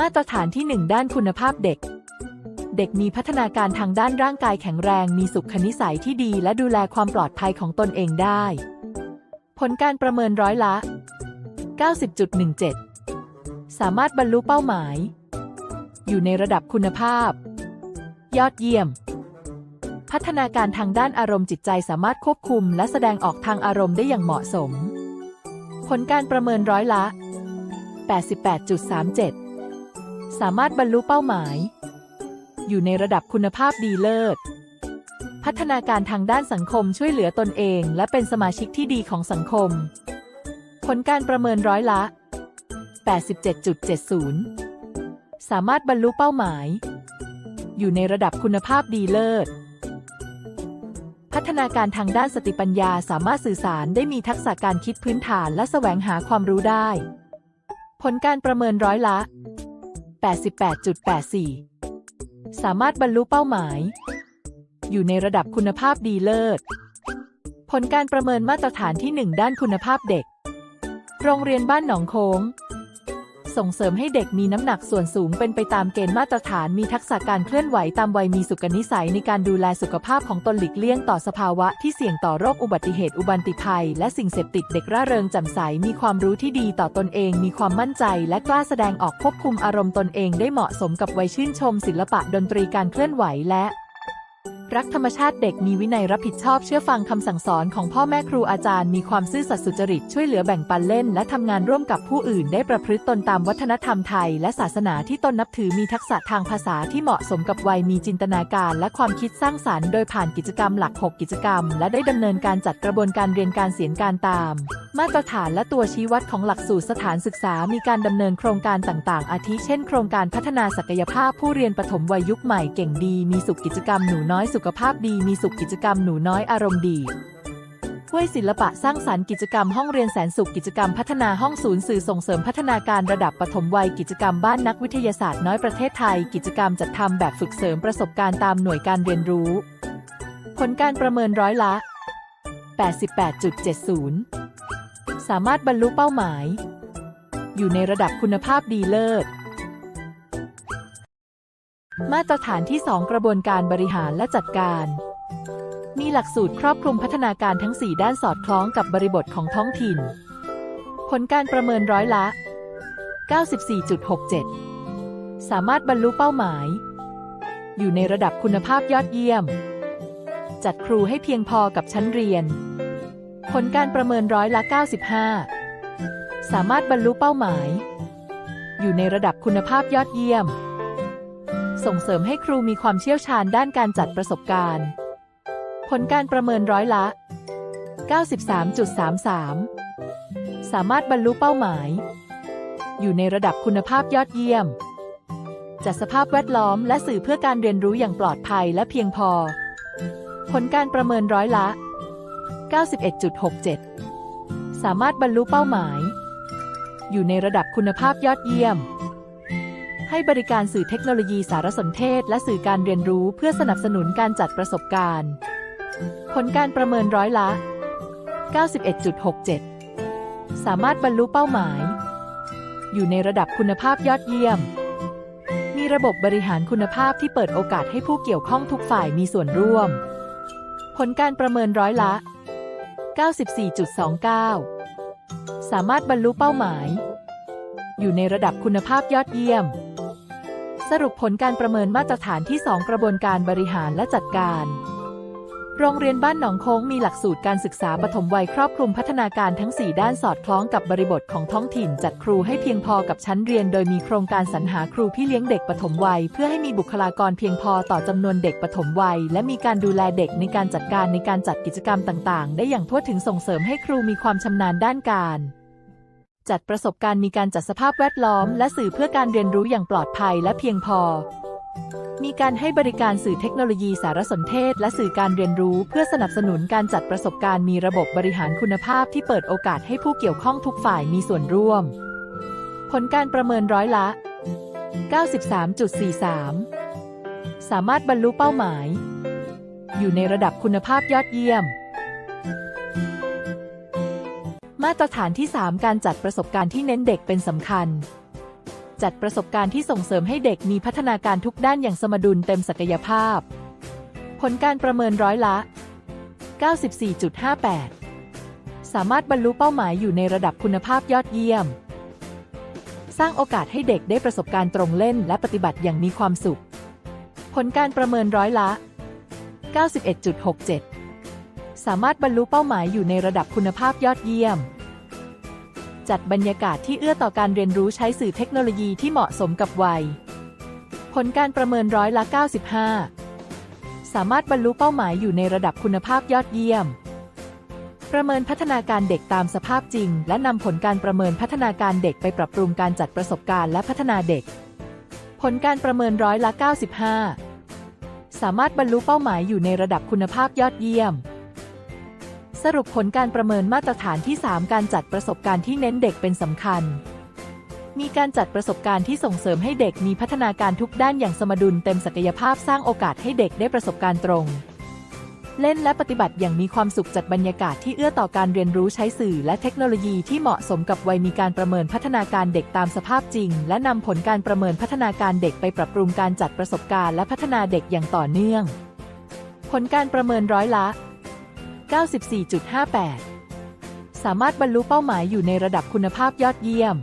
มาตรฐานที่ 1 ด้านคุณภาพเด็ก เด็กมีพัฒนาการทางด้านร่างกายแข็งแรง มีสุขนิสัยที่ดี และดูแลความปลอดภัยของตนเองได้ ผลการประเมินร้อยละ 90.17 สามารถบรรลุเป้าหมาย อยู่ในระดับคุณภาพ ยอดเยี่ยม พัฒนาการทางด้านอารมณ์จิตใจสามารถควบคุม และแสดงออกทางอารมณ์ได้อย่างเหมาะสม ผลการประเมินร้อยละ 88.37 สามารถบรรลุเป้าหมาย อยู่ในระดับคุณภาพดีเลิศ พัฒนาการทางด้านสังคมช่วยเหลือตนเอง และเป็นสมาชิกที่ดีของสังคม ผลการประเมินร้อยละ 87.70 สามารถบรรลุเป้าหมาย อยู่ในระดับคุณภาพดีเลิศพัฒนาการทางด้านสติปัญญาสามารถสื่อสารได้มีทักษะการคิดพื้นฐานและแสวงหาความรู้ได้ ผลการประเมินร้อยละ 88.84 สามารถบรรลุเป้าหมาย อยู่ในระดับคุณภาพดีเลิศ ผลการประเมินมาตรฐานที่ 1 ด้านคุณภาพเด็ก โรงเรียนบ้านหนองโค้ง ส่งเสริมให้เด็กมีน้ำหนักส่วนสูงเป็นไปตามเกณฑ์มาตรฐาน มีทักษะการเคลื่อนไหวตามวัยมีสุขนิสัยในการดูแลสุขภาพของตนหลีกเลี่ยงต่อสภาวะที่เสี่ยงต่อโรคอุบัติเหตุอุบัติภัย และสิ่งเสพติดเด็กร่าเริงแจ่มใสมีความรู้ที่ดีต่อตนเอง มีความมั่นใจและกล้าแสดงออกควบคุมอารมณ์ตนเองได้เหมาะสมกับวัยชื่นชม ศิลปะดนตรีการเคลื่อนไหวและ รักธรรมชาติเด็กมีวินัยรับผิดชอบเชื่อฟังคำสั่งสอนของพ่อแม่ครูอาจารย์มีความซื่อสัตย์สุจริตช่วยเหลือแบ่งปันเล่น และทำงานร่วมกับผู้อื่นได้ประพฤติตนตามวัฒนธรรมไทย และศาสนาที่ตนนับถือมีทักษะทางภาษาที่เหมาะสมกับวัยมีจินตนาการ และความคิดสร้างสรรค์โดยผ่านกิจกรรมหลัก 6 กิจกรรม และได้ดำเนินการจัดกระบวนการเรียนการเสียนการตาม มาตรฐานและตัวชี้วัดของหลักสูตรสถานศึกษา มีการดำเนินโครงการต่าง ๆ อาทิเช่น โครงการพัฒนาศักยภาพผู้เรียนปฐมวัยยุคใหม่เก่งดี มีสุขกิจกรรมหนูน้อยสุขภาพดีมีสุขกิจกรรมหนูน้อยอารมณ์ดีห้วยศิลปะสร้างสรรค์กิจกรรมห้องเรียนแสนสุขกิจกรรมพัฒนาห้องศูนย์สื่อส่งเสริมพัฒนาการระดับปฐมวัยกิจกรรมบ้านนักวิทยาศาสตร์น้อยประเทศไทย กิจกรรมจัดทำแบบฝึกเสริมประสบการณ์ตามหน่วยการเรียนรู้ ผลการประเมินร้อยละ 88.70 สามารถบรรลุเป้าหมาย อยู่ในระดับคุณภาพดีเลิศ มาตรฐานที่ 2 กระบวนการบริหารและจัดการ มีหลักสูตรครอบคลุมพัฒนาการทั้ง 4 ด้านสอดคล้องกับบริบทของท้องถิ่น ผลการประเมินร้อยละ 94.67 สามารถบรรลุเป้าหมาย อยู่ในระดับคุณภาพยอดเยี่ยม จัดครูให้เพียงพอกับชั้นเรียน ผลการประเมินร้อยละ 95 สามารถบรรลุเป้าหมาย อยู่ในระดับคุณภาพยอดเยี่ยม ส่งเสริมให้ครูมีความเชี่ยวชาญด้านการจัดประสบการณ์ ผลการประเมินร้อยละ 93.33 สามารถบรรลุเป้าหมาย อยู่ในระดับคุณภาพยอดเยี่ยม จัดสภาพแวดล้อมและสื่อเพื่อการเรียนรู้อย่างปลอดภัยและเพียงพอ ผลการประเมินร้อยละ 91.67 สามารถบรรลุเป้าหมาย อยู่ในระดับคุณภาพยอดเยี่ยม ให้บริการสื่อเทคโนโลยีสารสนเทศ และสื่อการเรียนรู้เพื่อสนับสนุนการจัดประสบการณ์ ผลการประเมินร้อยละ 91.67 สามารถบรรลุเป้าหมาย อยู่ในระดับคุณภาพยอดเยี่ยม มีระบบบริหารคุณภาพที่เปิดโอกาสให้ผู้เกี่ยวข้องทุกฝ่ายมีส่วนร่วม ผลการประเมินร้อยละ 94.29 สามารถบรรลุเป้าหมาย อยู่ในระดับคุณภาพยอดเยี่ยม สรุปผลการประเมินมาตรฐานที่ 2 กระบวนการบริหารและจัดการ โรงเรียนบ้านหนองโค้งมีหลักสูตรการศึกษาปฐมวัยครอบคลุมพัฒนาการทั้ง 4 ด้านสอดคล้องกับบริบทของท้องถิ่น จัดครูให้เพียงพอกับชั้นเรียน โดยมีโครงการสรรหาครูพี่เลี้ยงเด็กปฐมวัย เพื่อให้มีบุคลากรเพียงพอต่อจำนวนเด็กปฐมวัย และมีการดูแลเด็กในการจัดการในการจัดกิจกรรมต่าง ๆ ได้อย่างทั่วถึงส่งเสริมให้ครูมีความชำนาญด้านการ จัดประสบการณ์มีการจัดสภาพแวดล้อม และสื่อเพื่อการเรียนรู้อย่างปลอดภัยและเพียงพอ มีการให้บริการสื่อเทคโนโลยีสารสนเทศ และสื่อการเรียนรู้เพื่อสนับสนุนการจัดประสบการณ์มีระบบบริหารคุณภาพที่เปิดโอกาสให้ผู้เกี่ยวข้องทุกฝ่ายมีส่วนร่วม ผลการประเมินร้อยละ 93.43 สามารถบรรลุเป้าหมาย อยู่ในระดับคุณภาพยอดเยี่ยม มาตรฐานที่ 3 การจัดประสบการณ์ที่เน้นเด็กเป็นสำคัญ จัดประสบการณ์ที่ส่งเสริมให้เด็กมีพัฒนาการทุกด้านอย่างสมดุลเต็มศักยภาพ ผลการประเมินร้อยละ 94.58 สามารถบรรลุเป้าหมายอยู่ในระดับคุณภาพยอดเยี่ยม สร้างโอกาสให้เด็กได้ประสบการณ์ตรงเล่นและปฏิบัติอย่างมีความสุข ผลการประเมินร้อยละ 91.67 สามารถบรรลุเป้าหมายอยู่ในระดับคุณภาพยอดเยี่ยม จัดบรรยากาศที่เอื้อต่อการเรียนรู้ใช้สื่อเทคโนโลยีที่เหมาะสมกับวัย ผลการประเมินร้อยละ 95 สามารถบรรลุเป้าหมายอยู่ในระดับคุณภาพยอดเยี่ยม ประเมินพัฒนาการเด็กตามสภาพจริง และนำผลการประเมินพัฒนาการเด็กไปปรับปรุงการจัดประสบการณ์และพัฒนาเด็ก ผลการประเมินร้อยละ 95 สามารถบรรลุเป้าหมายอยู่ในระดับคุณภาพยอดเยี่ยม สรุปผลการประเมินมาตรฐานที่ 3 การจัดประสบการณ์ที่เน้นเด็กเป็นสำคัญ มีการจัดประสบการณ์ที่ส่งเสริมให้เด็กมีพัฒนาการทุกด้านอย่างสมดุลเต็มศักยภาพสร้างโอกาสให้เด็กได้ประสบการณ์ตรง เล่นและปฏิบัติอย่างมีความสุขจัดบรรยากาศที่เอื้อต่อการเรียนรู้ใช้สื่อและเทคโนโลยีที่เหมาะสมกับวัยมีการประเมินพัฒนาการเด็กตามสภาพจริง และนำผลการประเมินพัฒนาการเด็กไปปรับปรุงการจัดประสบการณ์และพัฒนาเด็กอย่างต่อเนื่อง ผลการประเมินร้อยละ 94.58 สามารถบรรลุเป้าหมายอยู่ในระดับคุณภาพยอดเยี่ยม